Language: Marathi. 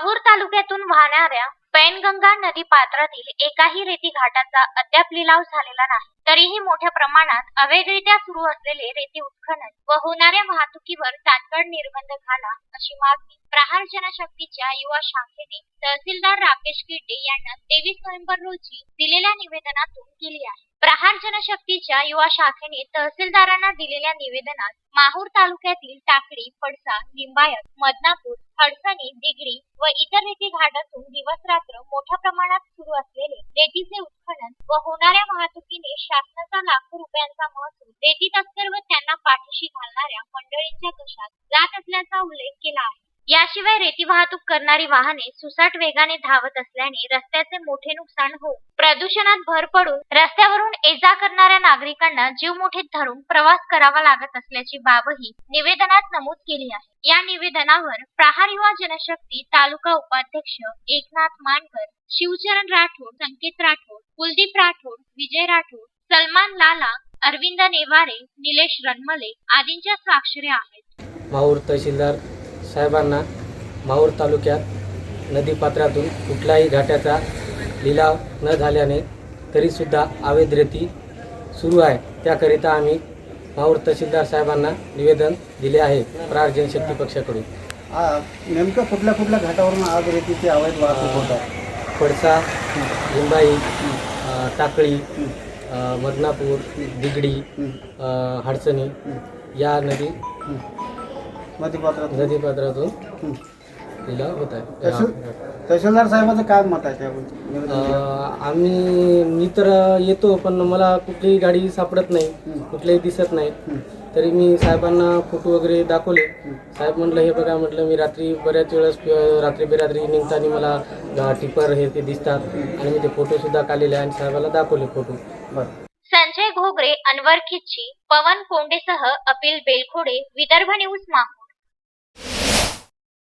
माहूर तालुक्यातून वाहणाऱ्या पैनगंगा नदी पात्रातील एकाही रेती घाटाचा अद्याप लिलाव झालेला नाही. तरीही मोठ्या प्रमाणात अवैधरित्या सुरू असलेले रेती उत्खनन व होणाऱ्या वाहतुकीवर तात्काळ निर्बंध घाला अशी मागणी प्रहार जनशक्तीच्या युवा शाखेने तहसीलदार राकेश किड्डे यांना तेवीस नोव्हेंबर रोजी दिलेल्या निवेदनातून केली आहे. प्रहार जनशक्तीच्या युवा शाखेने तहसीलदारांना दिलेल्या निवेदनात माहूर तालुक्यातील टाकडी पडसा लिंबायत मदनापूर हडसण व इतर रेती घाटातून दिवस रात्र मोठ्या प्रमाणात सुरू असलेले रेतीचे उत्खनन व होणाऱ्या वाहतुकीने शासनाचा लाखो रुपयांचा महसूल रेती तस्कर व त्यांना पाठीशी घालणाऱ्या मंडळींच्या कशात जात असल्याचा उल्लेख केला आहे. याशिवाय रेती वाहतूक करणारी वाहने सुसाट वेगाने धावत असल्याने रस्त्याचे मोठे नुकसान होऊन प्रदूषणात भर पडून रस्त्यावरून ये जा करणाऱ्या नागरिकांना जीव मुठीत धरून प्रवास करावा लागत असल्याची बाबही निवेदनात नमूद केली आहे. या निवेदनावर प्रहार युवा जनशक्ती तालुका उपाध्यक्ष एकनाथ मानकर शिवचरण राठोड संकेत राठोड कुलदीप राठोड विजय राठोड सलमान लाला अरविंद नेवारे निलेश रनमले आदींच्या स्वाक्षऱ्या आहेत. माहूर तहसीलदार साहेबांना माहूर तालुक्यात नदीपात्रातून कुठल्याही घाटाचा लिलाव न झाल्याने तरीसुद्धा अवैध रेती सुरू आहे. त्याकरिता आम्ही माहूर तहसीलदार साहेबांना निवेदन दिले आहे प्रहार जनशक्ती पक्षाकडून. आ, नेमकं कुठल्या कुठल्या घाटावरून आज रेतीची अवैध वाहतूक होत आहे पडसा लिंबाई टाकळी मदनापूर दिगडी हडसणी या नदी. नदीपात्रात नदीपात्रातून. लिलाव होत आहे. तहसीलदार साहेबाचं काय मत आहे अ, आम्ही मी तर येतो पण मला कुठलीही गाडी सापडत नाही. हं. कुठल्याही दिसत नाही. तरी मी साहेबांना फोटो वगैरे दाखवले. साहेब म्हटलं हे बघा म्हटलं मी रात्री बऱ्याच वेळेस अ, रात्री बेरात्री निघताना मला अ, टिपर हे ते दिसतात. आणि मी ते फोटो सुद्धा काढलेले आणि साहेबाला दाखवले फोटो. बरं. संजय घोगरे अनवर खिच्ची पवन कोंडेसह अपिल बेलखोडे विदर्भ न्यूज माहूर